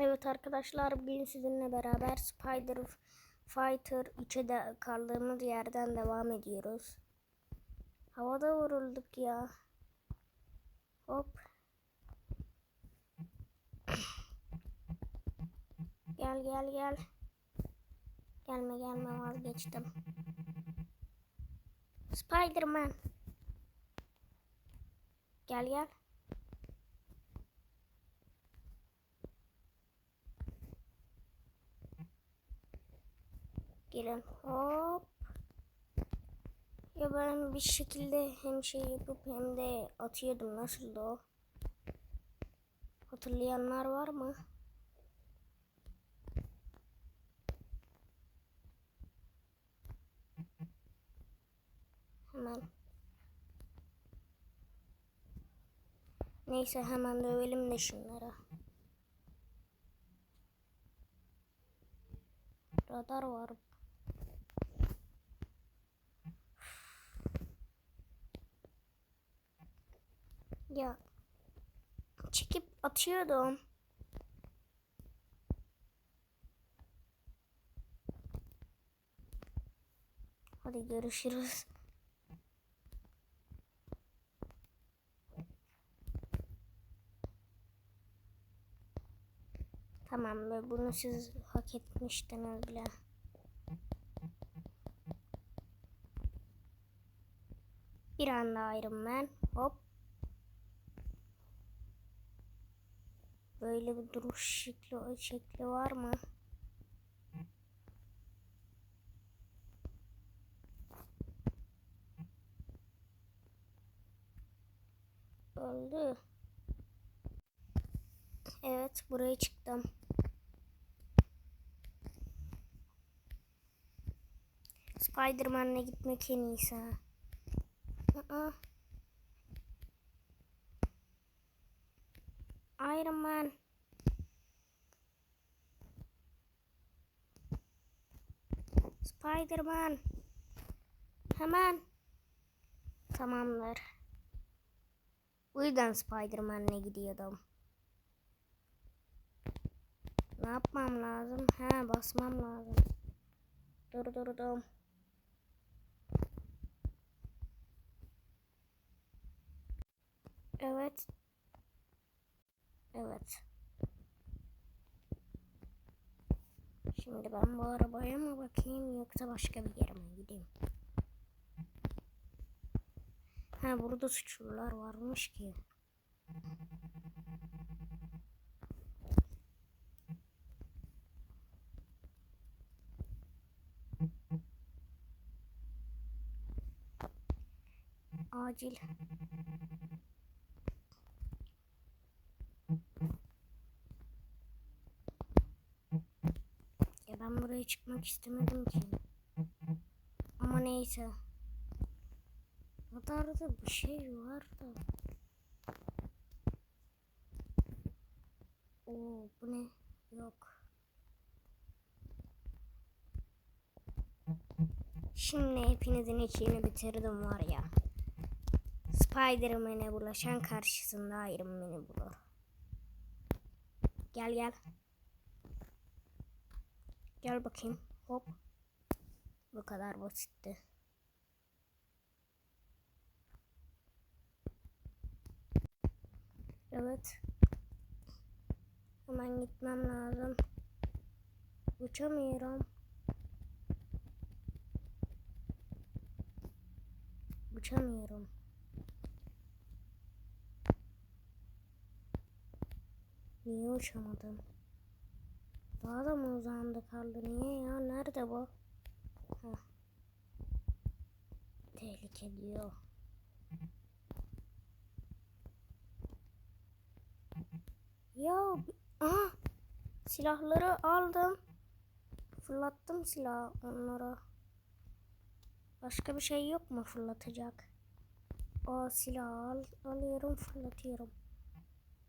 Evet arkadaşlar bugün sizinle beraber Spider Fighter 3'e de kaldığımız yerden devam ediyoruz. Havada vurulduk ya. Hop. Gel gel gel. Gelme gelme vazgeçtim. Spiderman. Gel gel. Gelin. Hop. Ya ben bir şekilde hem şey yapıp hem de atıyordum. Nasıldı o? Hatırlayanlar var mı? Hemen. Neyse hemen dövelim de şunlara. Radar var. Ya çekip atıyordum. Hadi görüşürüz. Tamam ve bunu siz hak etmiştiniz bile. Bir anda Iron Man. Hop. Böyle bir duruş şekli, şekli var mı? Öldü. Evet buraya çıktım. Spiderman'le gitmek en iyisi. Aa. Iron Man. Spiderman. Hemen. Tamamdır. Bu yüzden Spiderman'le gidiyordum. Ne yapmam lazım? He basmam lazım. Durdurdum. Evet. Evet. Şimdi ben bu arabaya mı bakayım yoksa başka bir yere mi gideyim? Ha burada suçlular varmış ki. Acil. Ya ben buraya çıkmak istemedim ki. Ama neyse. Radarda bir şey var da. Oo bu ne? Yok. Şimdi hepinizin içini bitirdim var ya. Spider-Man'e bulaşan karşısında Iron Man'i bulur. Gel gel. Gel bakayım. Hop. Bu kadar basitti. Evet. Hemen gitmem lazım. Uçamıyorum. Uçamıyorum. Niye uçamadım? Daha da mı uzağında kaldı? Niye ya? Nerede bu? Heh. Tehlike diyor. Ya aha silahları aldım. Fırlattım silah onlara. Başka bir şey yok mu fırlatacak? O silah al, alıyorum fırlatıyorum.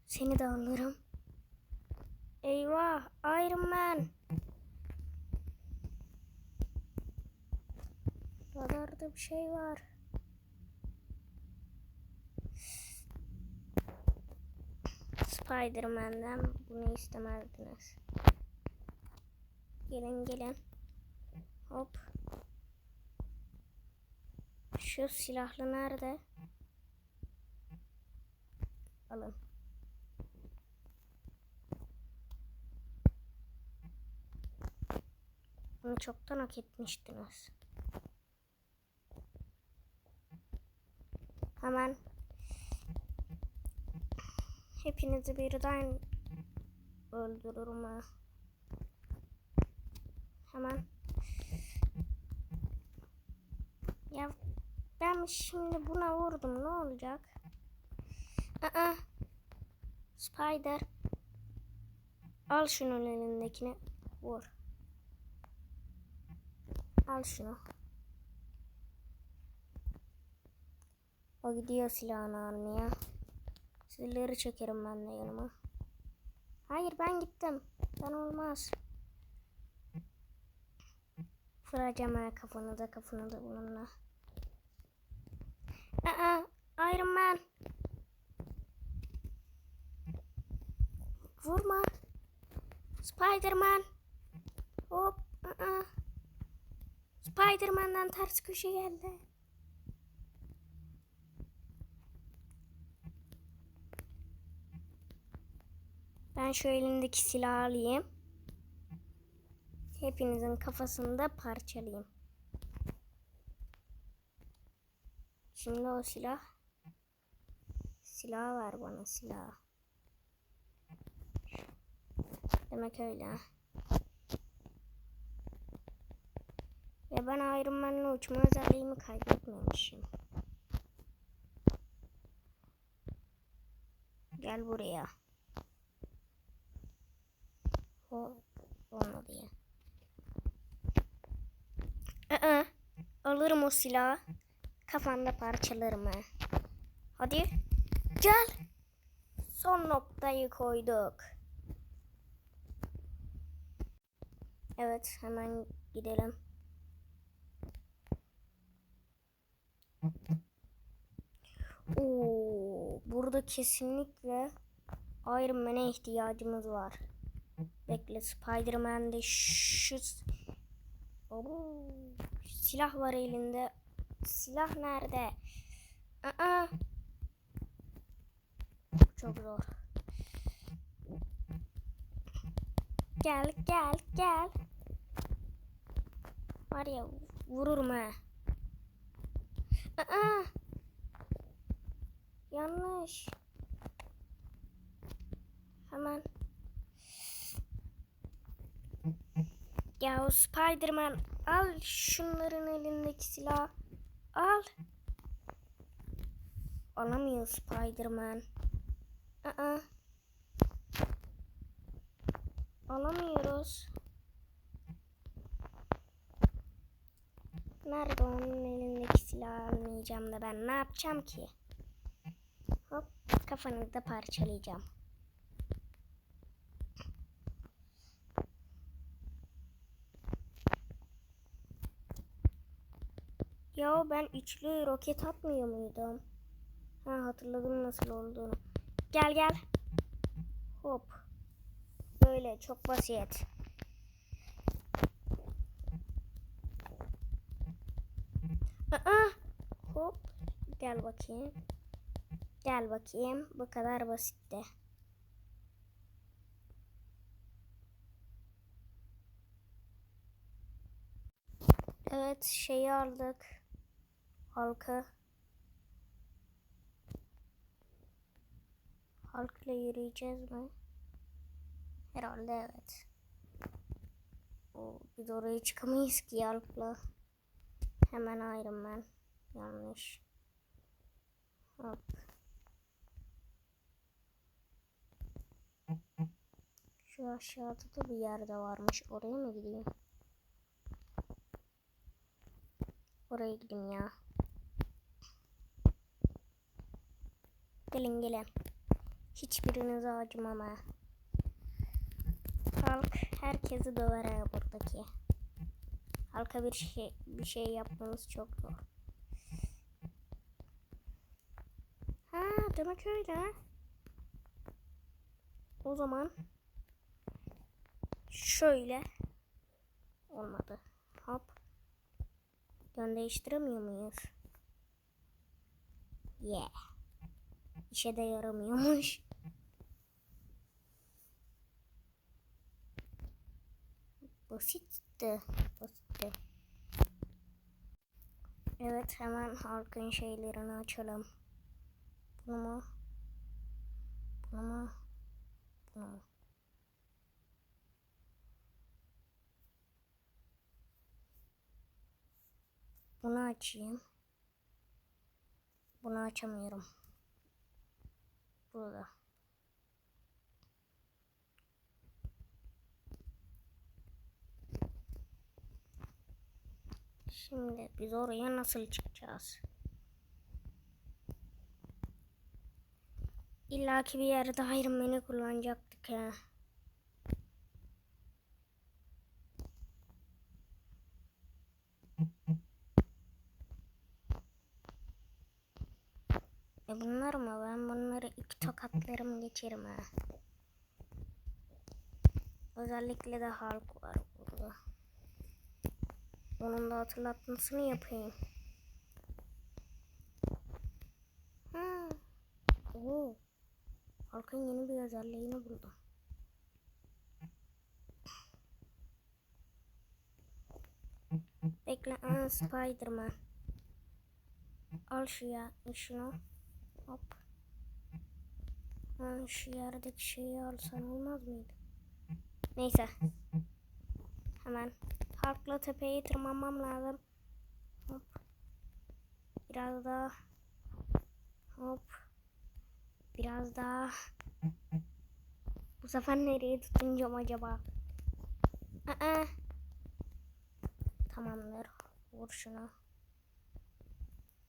Seni de alırım. Eyvah Iron Man. Radarda bir şey var. Spider-Man'den bunu istemezdiniz. Gelin gelin. Hop. Şu silahlı nerede? Alın. Bunu çoktan hak etmiştiniz. Hemen hepinizi birden öldürürüm ha. Hemen. Ya ben şimdi buna vurdum ne olacak? Aa, Spider. Al şunun elindekini vur. Al şunu. O gidiyor silahını almaya. Silahları çekerim ben de yanıma. Hayır ben gittim. Ben olmaz. Vuracağım ha kafanı da kafanı da bununla. Aa, Iron Man. Vurma. Spider-Man. Hop. Aa. Spider-Man'den ters köşe geldi. Ben şu elindeki silahı alayım. Hepinizin kafasını da parçalayayım. Şimdi o silah. Silah ver bana silah. Demek öyle. ha. Ve ben Iron Man'le uçma özelliğimi kaybetmemişim. Gel buraya. O olmadı ya. Aa, alırım o silahı. Kafanda parçalarım ha. Hadi. Gel. Son noktayı koyduk. Evet hemen gidelim. Oo, burada kesinlikle Iron Man'e ihtiyacımız var. Bekle Spider-Man'de şu Oo, silah var elinde. Silah nerede? Aa. Çok zor. Gel gel gel. Var ya vururum ha. Aa. Yanlış. Hemen. Ya o Spiderman al şunların elindeki silah. Al. Alamıyor Spiderman. Aa. Alamıyoruz. Nerede onun elindeki silahı almayacağım da ben ne yapacağım ki? Hop kafanızı da parçalayacağım. Ya ben üçlü roket atmıyor muydum? Ha hatırladım nasıl olduğunu. Gel gel. Hop. Böyle çok basit. Aa, hop. Gel bakayım. Gel bakayım. Bu kadar basitti. Evet şeyi aldık. Halka. Halkla yürüyeceğiz mi? Herhalde evet. O, biz oraya çıkamayız ki halkla. Hemen Iron Man. Yanlış. Hop. Şu aşağıda da bir yerde varmış. Oraya mı gideyim? Oraya gideyim ya. Gelin gelin. Hiçbirinize acımam ha. Halk herkesi döver ha buradaki. Halka bir şey bir şey yapmanız çok zor. Ha demek öyle. O zaman Şöyle. Olmadı. Hop. Yön değiştiremiyor muyuz? Yeah. İşe de yaramıyormuş. Basitti. Basitti. Evet hemen halkın şeylerini açalım. Bunu mu? Bunu mu? Bunu mu? Bunu açayım. Bunu açamıyorum. Burada. Şimdi biz oraya nasıl çıkacağız? İlla ki bir yerde Iron Man'i kullanacaktık ya. E bunlar mı? Ben bunları iki tokatlarım geçerim ha. Özellikle de Hulk var burada. Onun da hatırlatmasını yapayım. Ha. Oo. Hulk'ın yeni bir özelliğini buldum. Bekle. Spiderman. Al şu ya. Şunu. Hop. Ha, şu yerdeki şeyi alsan olmaz mıydı? Neyse. Hemen Harpla tepeye tırmanmam lazım. Hop. Biraz daha. Hop. Biraz daha. Bu sefer nereye tutunacağım acaba? Aa. Tamamdır. Vur şunu.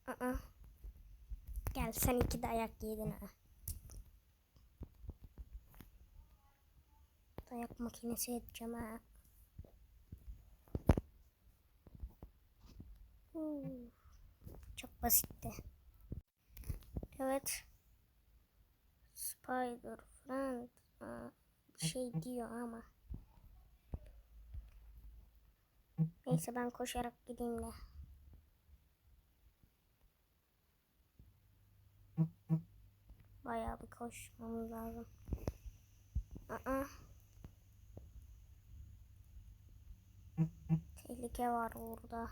Aa. Gel sen iki dayak yedin ha. Dayak makinesi edeceğim ha. Çok basitti. Evet. Spider friend bir şey diyor ama. Neyse ben koşarak gideyim de. Bayağı bir koşmamız lazım. Aa. Tehlike var burada.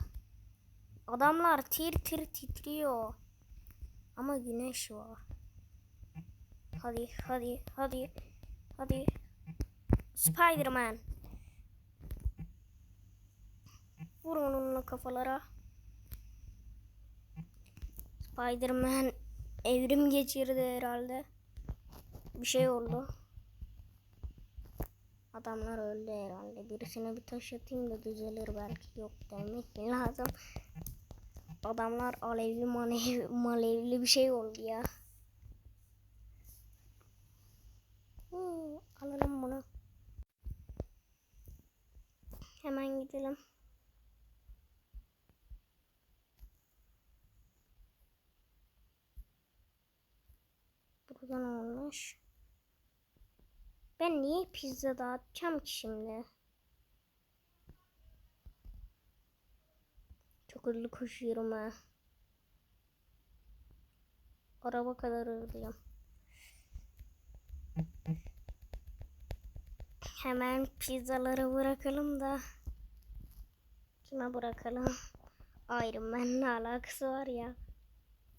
Adamlar tir tir titriyor. Ama güneş var. Hadi hadi hadi. Hadi. Spiderman. Vur onunla kafalara. Spiderman evrim geçirdi herhalde. Bir şey oldu. Adamlar öldü herhalde. Birisine bir taş atayım da düzelir belki. Yok demek mi lazım. Adamlar alevli manev, malevli bir şey oldu ya. Hmm, alalım bunu. Hemen gidelim. Buradan olmuş. Ben niye pizza dağıtacağım ki şimdi? Çok hızlı koşuyorum ha. Araba kadar hızlıyım. Hemen pizzaları bırakalım da. Kime bırakalım? Iron Man'le alakası var ya.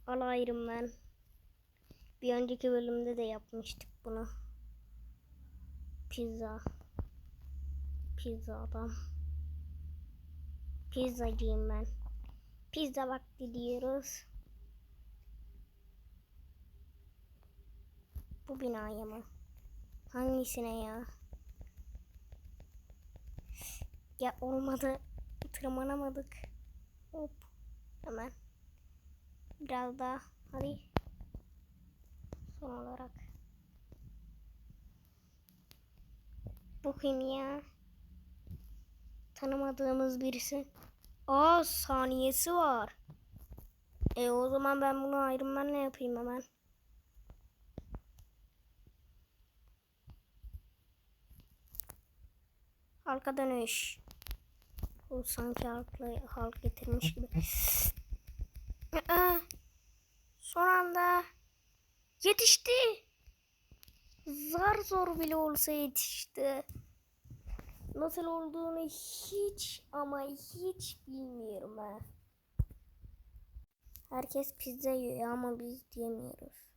Al Iron Man. Bir önceki bölümde de yapmıştık bunu. Pizza. Pizza adam. Pizzacıyım ben. Pizza vakti diyoruz. Bu binaya mı? Hangisine ya? Ya olmadı. Tırmanamadık. Hop. Hemen. Biraz daha. Hadi. Son olarak. Bu kim ya? Tanımadığımız birisi. Aa saniyesi var. E o zaman ben bunu Iron Man'le yapayım hemen. Halka dönüş. Bu sanki halkla, halk getirmiş gibi. Aa, Son anda yetişti. Zar zor bile olsa yetişti. Nasıl olduğunu hiç ama hiç bilmiyorum ha. Herkes pizza yiyor ama biz diyemiyoruz.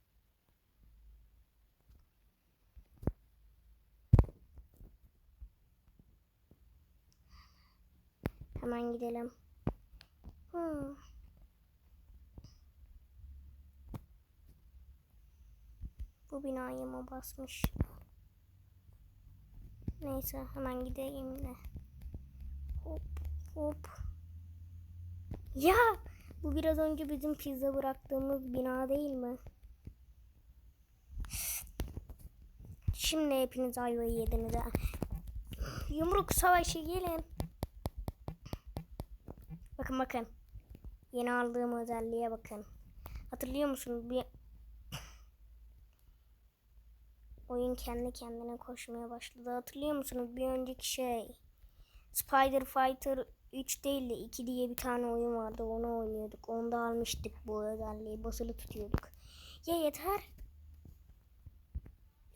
Hemen gidelim. Hmm. Bu binayı mı basmış? Neyse hemen gideyim de. Hop hop. Ya bu biraz önce bizim pizza bıraktığımız bina değil mi? Şimdi hepiniz ayvayı yediniz ha. Yumruk savaşı gelin. Bakın bakın. Yeni aldığım özelliğe bakın. Hatırlıyor musunuz? Bir oyun kendi kendine koşmaya başladı. Hatırlıyor musunuz? Bir önceki şey. Spider Fighter 3 değil de 2 diye bir tane oyun vardı. Onu oynuyorduk. Onda almıştık bu özelliği. Basılı tutuyorduk. Ya yeter.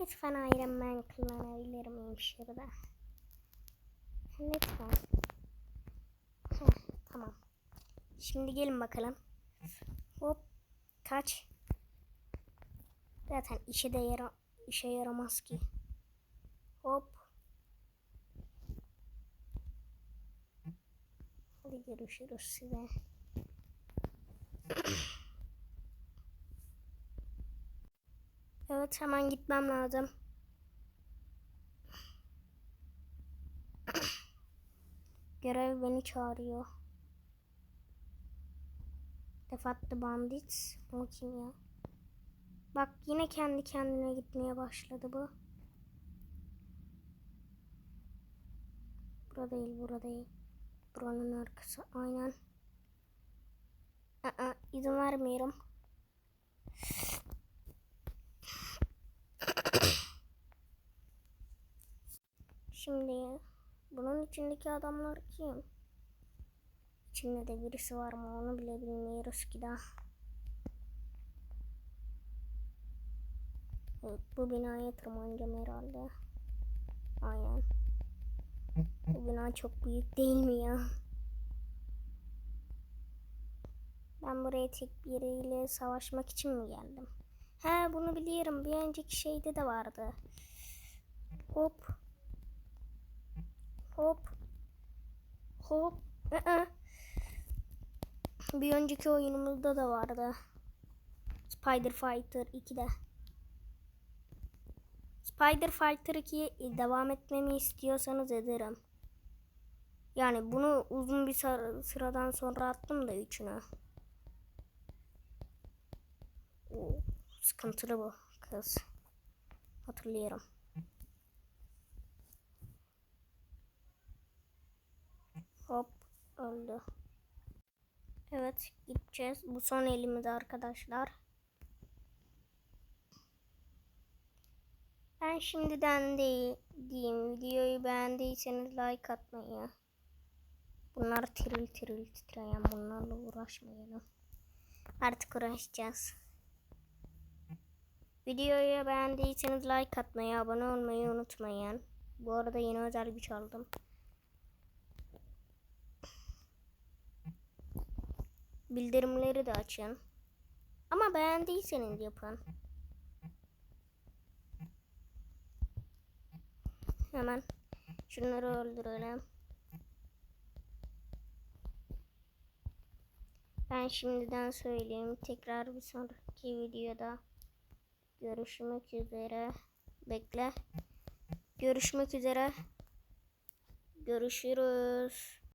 Lütfen Iron Man kullanabilir miyim şurada? Lütfen. Heh, tamam. Şimdi gelin bakalım. Hop. Kaç. Zaten işe de yara işe yaramaz ki. Hop. Hadi görüşürüz size. evet hemen gitmem lazım. Görev beni çağırıyor. Defattı bandit. O kim ya? Bak yine kendi kendine gitmeye başladı bu. Burada değil, burada değil. Buranın arkası aynen. Aa, izin vermiyorum. Şimdi bunun içindeki adamlar kim? İçinde de birisi var mı onu bile bilmiyoruz ki daha. Evet, bu binaya tırmanacağım herhalde. Aynen. Bu bina çok büyük değil mi ya? Ben buraya tek biriyle savaşmak için mi geldim? He bunu biliyorum. Bir önceki şeyde de vardı. Hop. Hop. Hop. Aa. Bir önceki oyunumuzda da vardı. Spider Fighter 2'de. Spider Fighter 2'ye devam etmemi istiyorsanız ederim. Yani bunu uzun bir sıra- sıradan sonra attım da üçüne. Oo, sıkıntılı bu kız. Hatırlıyorum. Hop öldü. Evet gideceğiz. Bu son elimiz arkadaşlar. Ben şimdiden de diyeyim videoyu beğendiyseniz like atmayı. Bunlar tiril tiril titreyen bunlarla uğraşmayalım. Artık uğraşacağız. Videoyu beğendiyseniz like atmayı, abone olmayı unutmayın. Bu arada yeni özel güç aldım. Bildirimleri de açın. Ama beğendiyseniz yapın. Hemen şunları öldürelim. Ben şimdiden söyleyeyim. Tekrar bir sonraki videoda görüşmek üzere. Bekle. Görüşmek üzere. Görüşürüz.